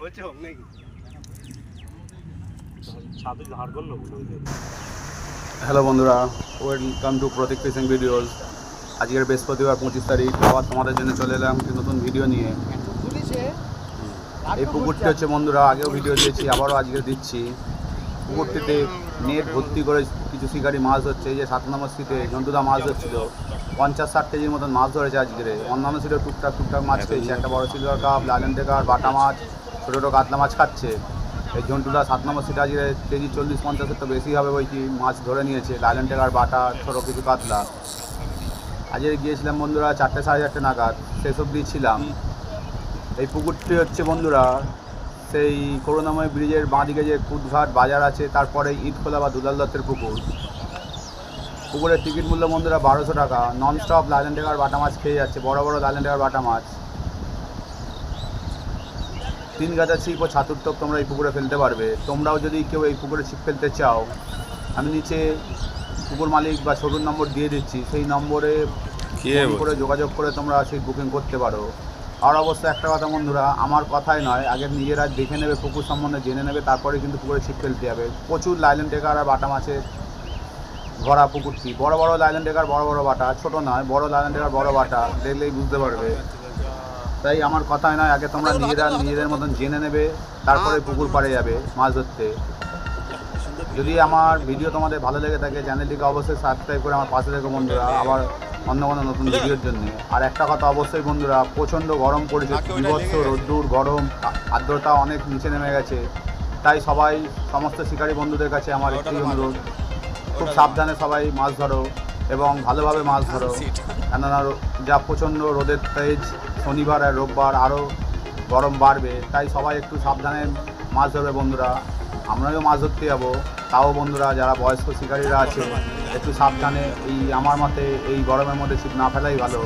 হচ্ছে হোক নাকি? হ্যালো বন্ধুরা welcome to Pratik fishing videos আজকের বৃহস্পতিবার পঁচিশ তারিখ আবার তোমাদের জন্য চলে এলাম একটি নতুন ভিডিও নিয়ে। এই পুকুরটি হচ্ছে বন্ধুরা আগেও ভিডিও দিয়েছি আবারও আজকে দিচ্ছি। পুকুরটিতে নেট ভর্তি করে কিছু শিকারি মাছ ধরছে এই যে সাত নম্বর সিটে জন্তুদা মাছ ধরছিল। পঞ্চাশ ষাট কেজির মতন মাছ ধরেছে আজকে অন্যান্য সিটে টুকটাক টুকটাক মাছ পেয়েছে একটা বড় সিলভার কাপ লালেন টেকার বাটা মাছ ছোটো ছোটো কাতলা মাছ খাচ্ছে। এই জন্তুদা সাত নম্বর সিটে আজকে কেজি চল্লিশ পঞ্চাশের তো বেশি হবে বই কি মাছ ধরে নিয়েছে। লালেন টেকার বাটা ছোটো কিছু কাতলা। আজকে গিয়েছিলাম বন্ধুরা চারটে সাড়ে চারটে নাগাদ। শেষ অবধি ছিলাম। এই পুকুরটি হচ্ছে বন্ধুরা সেই করুণাময় ব্রিজের বাঁদিকে যে কুদঘাট বাজার আছে তারপরে ঈদখোলা বা দুলাল দত্তের পুকুর। পুকুরের টিকিট মূল্য বন্ধুরা বারোশো টাকা। নন স্টপ লালেন টেকার বাটা মাছ খেয়ে যাচ্ছে বড় বড় লালেন টেকার বাটা মাছ। তিন গাছা ছিপ ও ছাতুর টোপ তোমরা এই পুকুরে ফেলতে পারবে। তোমরাও যদি কেউ এই পুকুরে ছিপ ফেলতে চাও আমি নিচে পুকুর মালিক বা ছোটুর নম্বর দিয়ে দিচ্ছি। সেই নম্বরে করে যোগাযোগ করে তোমরা সেই বুকিং করতে পারো। আর অবশ্য একটা কথা বন্ধুরা, আমার কথাই নয়, আগে নিজেরা দেখে নেবে, পুকুর সম্বন্ধে জেনে নেবে, তারপরে কিন্তু পুকুরে ছিপ ফেলতে যাবে প্রচুর লাইলেন টেকার আর বাটা মাছের ভরা পুকুরটি বড় বড় লাইলেন টেকার বড় বড় বাটা, ছোট নয়, বড় লাইলেন টেকার বড় বাটা, দেখলেই বুঝতে পারবে। তাই আমার কথাই নয়, আগে তোমরা নিজেরা নিজেদের মতন জেনে নেবে, তারপরে পুকুর পাড়ে যাবে মাছ ধরতে। যদি আমার ভিডিও তোমাদের ভালো লেগে থাকে চ্যানেলটিকে অবশ্যই সাবস্ক্রাইব করে আমার পাশে থেকো বন্ধুরা। আবার অন্য কোনো নতুন ভিডিওর জন্য। আর একটা কথা অবশ্যই বন্ধুরা প্রচণ্ড গরম পড়েছে বিভৎস রোদ্দুর গরম আর্দ্রতা অনেক নিচে নেমে গেছে। তাই সবাই সমস্ত শিকারী বন্ধুদের কাছে আমার একটি অনুরোধ। খুব সাবধানে সবাই মাছ ধরো এবং ভালোভাবে মাছ ধরো। কেননা যা প্রচণ্ড রোদের তেজ শনিবার আর রোববার আরও গরম বাড়বে। তাই সবাই একটু সাবধানে মাছ ধরবে বন্ধুরা। আমরাও মাছ ধরতে যাব। তাও বন্ধুরা যারা বয়স্ক শিকারীরা আছে, একটু সাবধানে এই আমার মতে এই গরমের মধ্যে ছিপ না ফেলাই ভালো।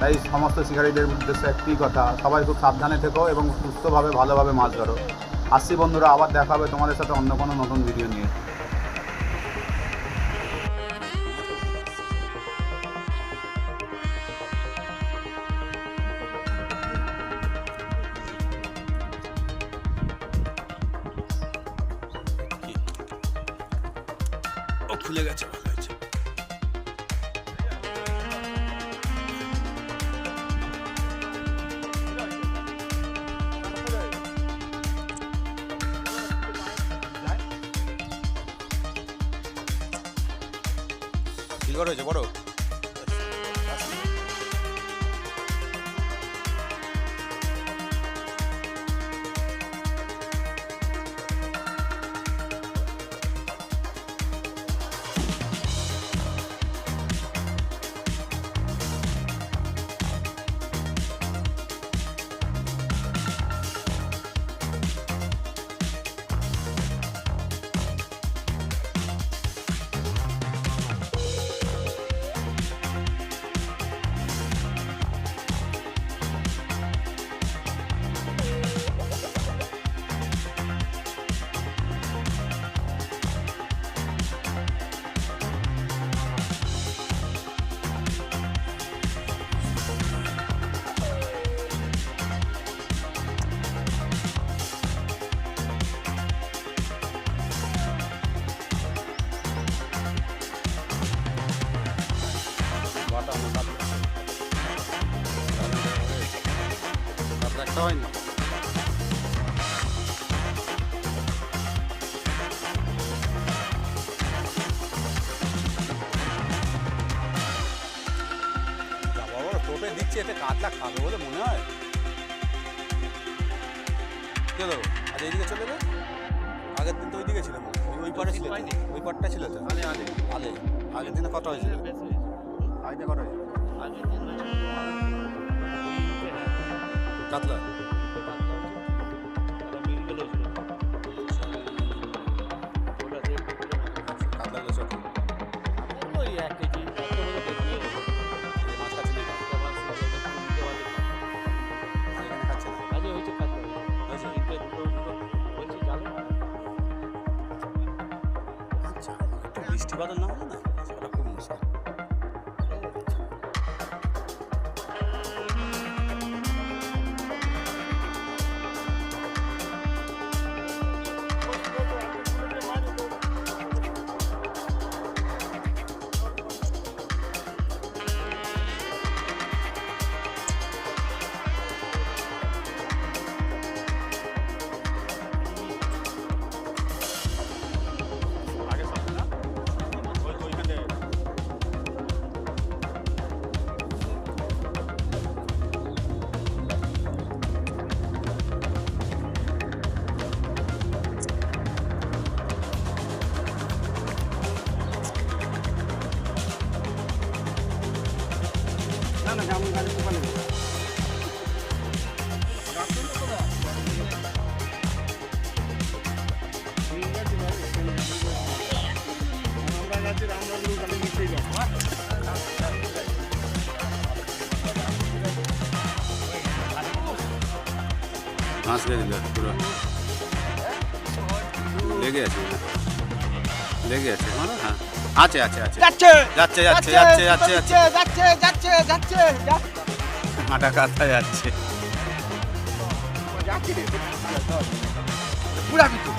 তাই সমস্ত শিকারীদের উদ্দেশ্যে একটি কথা, সবাই খুব সাবধানে থেকো এবং সুস্থভাবে, ভালোভাবে মাছ ধরো। আসছি বন্ধুরা, আবার দেখা হবে তোমাদের সাথে অন্য কোনো নতুন ভিডিও নিয়ে। খুলে গেছে ভালো হয়েছে কি করে হয়েছে? বড়। দিচ্ছে এতে কাতলা খাবে বলে মনে হয়। কে আর এইদিকে চলে যাবে আগের দিন তো ওইদিকে ছিলাম ওই ওই পারে ছিল ওই পারটা ছিল তো? আলে আলে। আলে। আগের দিনে কত হয়েছিল? আগের দিনে কত হয়েছিল। কাতলা? একটু বৃষ্টি বাদল না হলে না সেটা খুব মাছ লেগে পুরো। লেগে আছে হ্যাঁ। লেগে আছে মানে হ্যাঁ। আছে আছে আছে। যাচ্ছে! যাচ্ছে যাচ্ছে যাচ্ছে যাচ্ছে যাচ্ছে যাচ্ছে যাচ্ছে। যাচ্ছে কাঁথা যাচ্ছে। পুরা কিছু।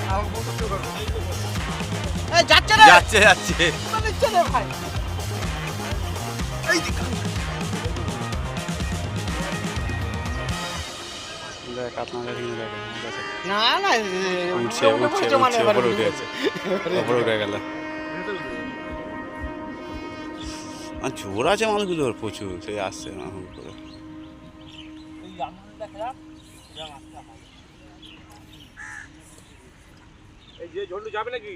যাচ্ছে না যাচ্ছে যাচ্ছে। দেখ না না উঠছে আর আছে মালগুলোর প্রচুর সে আসছে না করে। এই যে ঝন্ডু যাবে নাকি?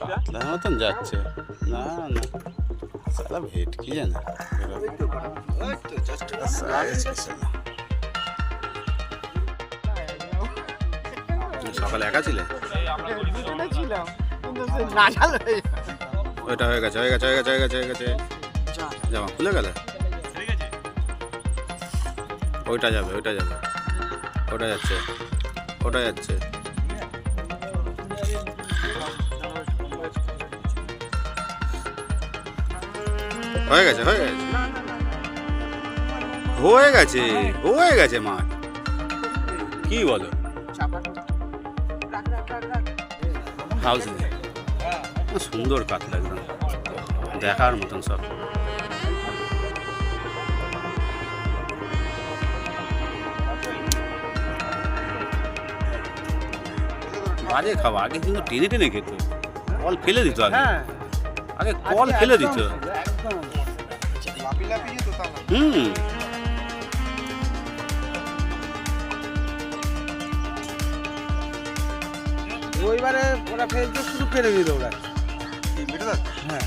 কাতলার মতন যাচ্ছে না না সালা ভেটকি জানে সকালে একা ছিলে? ছিলাম কিন্তু হয়ে ওইটা হয়ে গেছে হয়ে গেছে হয়ে গেছে হয়ে গেছে হয়ে গেছে। জামা খুলে গেলে? ওইটা যাবে ওইটা যাবে। ওটা যাচ্ছে ওটা যাচ্ছে। হয়ে গেছে হয়ে গেছে। হয়ে গেছে হয়ে গেছে মাছ কি বলো? হাউস সুন্দর কাতলা একদম দেখার মতন সব। বাজে খাওয়া আগে কিন্তু টেনে টেনে খেত। কল ফেলে দিত আগে। হ্যাঁ। আগে কল ফেলে দিত। হুম। ওইবারে ওরা ফেলতে শুরু করে দিল ওরা। দাদা হ্যাঁ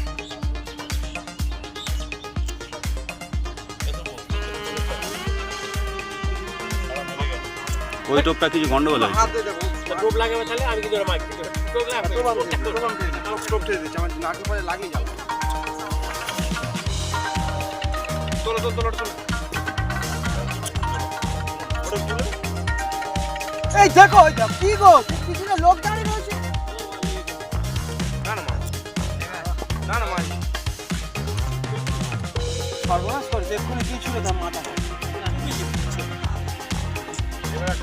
ওই টোপটা কিছু গন্ডগোল আছে দেখো কি গো? পিছনে লোক দাঁড়িয়ে না না মারি। সর্বনাশ করেছে এক্ষুনি দিয়ে ছুড়ে দাম মাথা এবার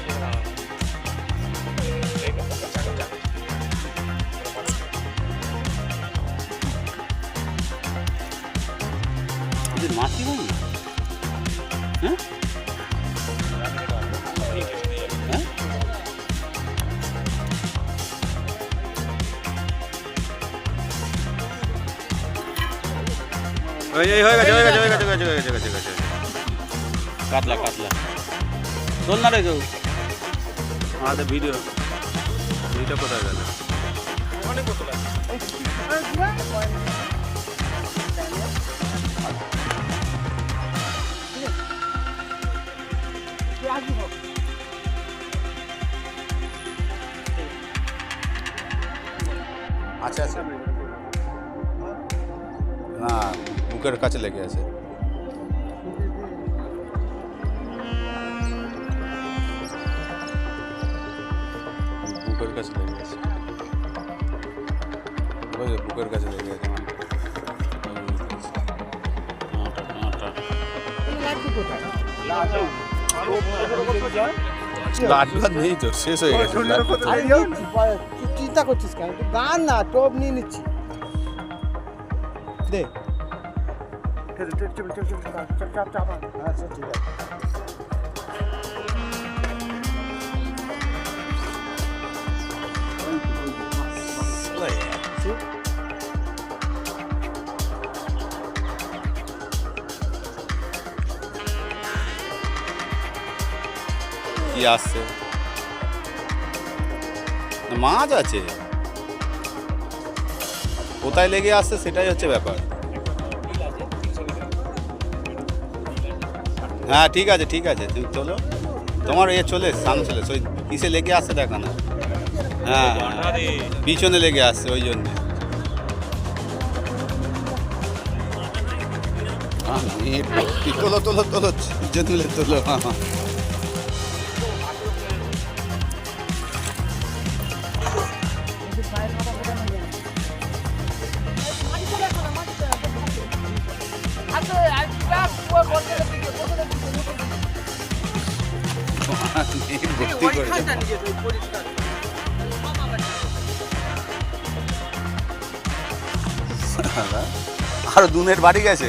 ওই এই হয়ে গেছে হয়ে গেছে হয়ে গেছে হয়ে গেছে হয়ে গেছে হয়ে গেছে, কাতলা কাতলা। চল না রে কেউ। আমাদের ভিডিও ভিডিও কোথায় গেল? আচ্ছা বুকের কাছে লেগে আছে বুকের কাছে লেগে আছে ওই যে বুকের কাছে লেগে আছে কাঁটা, কাঁটা। লাড্ডু আর নেই তো শেষ হয়ে গেছে লাড্ডু তো। আরে নিচ্ছি, পরে- তুই চিন্তা করছিস কেন তুই গান না টোপ নিয়ে নিচ্ছি দে माज चल चल चल है কি আসছে মাছ আছে কোথায় লেগে হ্যাঁ ঠিক আছে ঠিক আছে তুমি চলো। তোমার এ চলে সামনে চলে ওই কিসে লেগে আসছে দেখা না। হ্যাঁ পিছনে লেগে আসছে, ওই জন্য। তোলো তোলো তোলো যে তোলো আরও দুনের বাড়ি গেছে?